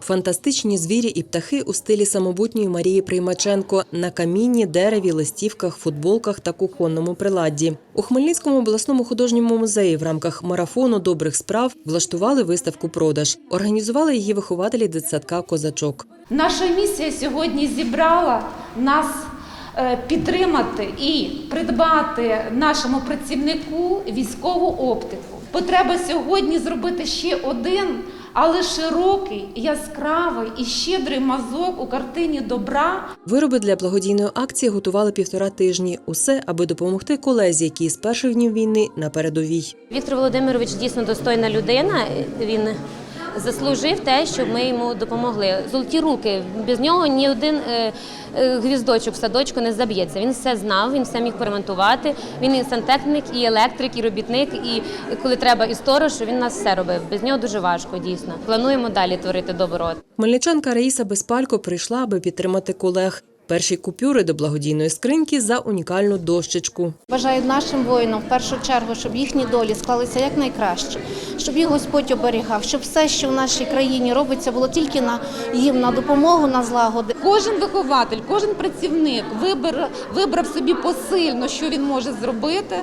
Фантастичні звірі і птахи у стилі самобутньої Марії Приймаченко на камінні, дереві, листівках, футболках та кухонному приладді. У Хмельницькому обласному художньому музеї в рамках марафону добрих справ влаштували виставку продаж. Організували її вихователі дитсадка Козачок. Наша місія сьогодні зібрала нас е, підтримати і придбати нашому працівнику військову оптику. Потреба сьогодні зробити ще один, але широкий, яскравий і щедрий мазок у картині добра Вироби для благодійної акції готували півтора тижні. Усе, аби допомогти колезі, які з перших днів війни на передовій. Віктор Володимирович дійсно достойна людина. Він заслужив те, щоб ми йому допомогли. Золоті руки. Без нього ні один е, е, гвіздочок в садочку не заб'ється. Він все знав, він все міг поремонтувати. Він і сантехнік, і електрик, і робітник, і коли треба, і сторож. Він нас все робив. Без нього дуже важко, дійсно. Плануємо далі творити добро. Хмельничанка Раїса Безпалько прийшла, аби підтримати колег. Перші купюри до благодійної скриньки за унікальну дощечку. Бажаю нашим воїнам в першу чергу, щоб їхні долі склалися якнайкраще, щоб їх Господь оберігав, щоб все, що в нашій країні робиться, було тільки на їм на допомогу, на злагоди. Кожен вихователь, кожен працівник вибір, вибрав собі посильно, що він може зробити.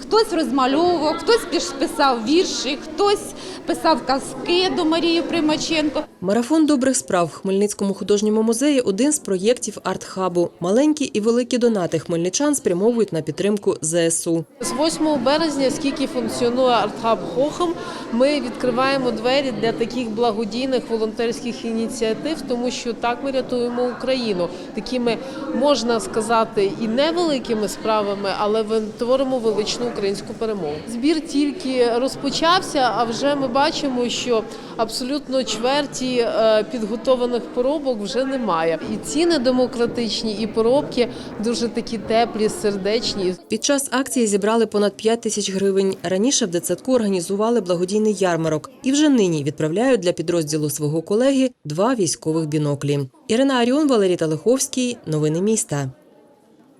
Хтось розмальовував, хтось писав вірші, хтось писав казки до Марії Примаченко. Марафон добрих справ в Хмельницькому художньому музеї один з проєктів арт-хабу. Маленькі і великі донати хмельничан спрямовують на підтримку ЗСУ. З 8 березня, скільки функціонує Артхаб Хохам, ми відкриваємо двері для таких благодійних волонтерських ініціатив, тому що так ми рятуємо Україну. Такими можна сказати і невеликими справами, але ви- творимо величну українську перемогу. Збір тільки розпочався, а вже ми бачимо, що абсолютно чверті е, підготованих поробок вже немає. І ціни демократичні, і поробки дуже такі теплі, сердечні. Під час акції зібрали понад 5 тисяч гривень. Раніше в дитсадку організували благодійний ярмарок і вже нині відправляють для підрозділу свого колеги два військових біноклі. Ірина Аріон, Валерій Талиховський. Новини міста.